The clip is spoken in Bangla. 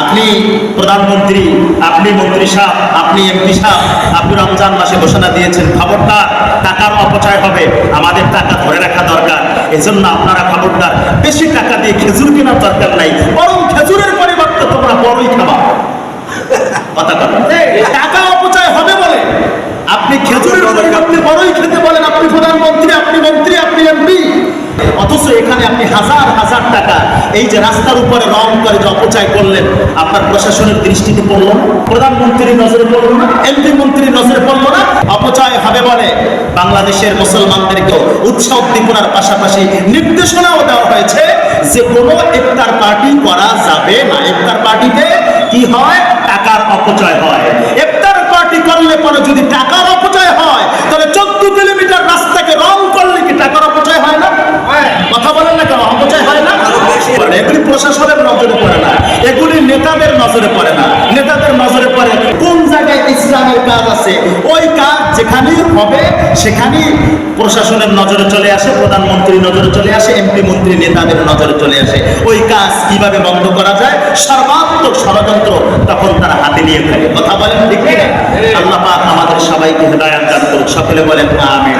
আপনি প্রধানমন্ত্রী, আপনি মন্ত্রী সাহেব, আপনি এমপি সাহেব, আপনি রমজান মাসে ঘোষণা দিয়েছেন খবরটা টাকার অপচয় হবে, আমাদের টাকা ধরে রাখা দরকার। এজন্য আপনারা খবরদার, বেশি টাকা দিয়ে খেজুর কেনার দরকার নাই, বরং খেজুরের পরিবর্তে তোমরা বড়ই খাবা। কথা কথা টাকা অপচয় হবে বলে। আপনি খেজুরের পরিবর্তে বড়ই খেতে বলেন, আপনি প্রধানমন্ত্রী, আপনি মন্ত্রী আপনি এমপি অথচ এখানে আপনি হাজার হাজার টাকা এই যে রাস্তার উপরে রং করে যে অপচয় করলেন, আপনার প্রশাসনের দৃষ্টিতে পড়ল না? প্রধানমন্ত্রীর নজরে পড়ল না? এমপি মন্ত্রীর নজরে পড়ল না? অপচয় হবে বলে বাংলাদেশের মুসলমানদেরকেও উৎসাহ উদ্দীপনার পাশাপাশি নির্দেশনাও দেওয়া হয়েছে যে কোনো ইফতার পার্টি করা যাবে না। ইফতার পার্টিতে কি হয়? টাকার অপচয় হয়। ইফতার পার্টি করলে পরে যদি টাকার অপচয় হয় তাহলে চোদ্দ কিলোমিটার রাস্তাকে রং করলে কি টাকার অপচয় হয় না কথা বলেন না কেন অপচয় হয় না এগুলি প্রশাসনের নজরে পড়ে না, এগুলি নেতাদের নজরে পড়ে না। নেতাদের নজরে পড়ে কোন জায়গায় ইসলামের কাজ আছে? ওই কাজ যেখানেই হবে, সেখানেই প্রশাসনের নজরে চলে আসে, প্রধানমন্ত্রীর নজরে চলে আসে, এমপি মন্ত্রী নেতাদের নজরে চলে আসে। ওই কাজ কীভাবে বন্ধ করা যায়? সর্বাত্মক ষড়যন্ত্র তখন তারা হাতে নিয়ে থাকে। কথা বলেন ঠিক আল্লাহ আমাদের সবাইকে হেদায়াত দান করুক। সকলে বলেন, আমিন।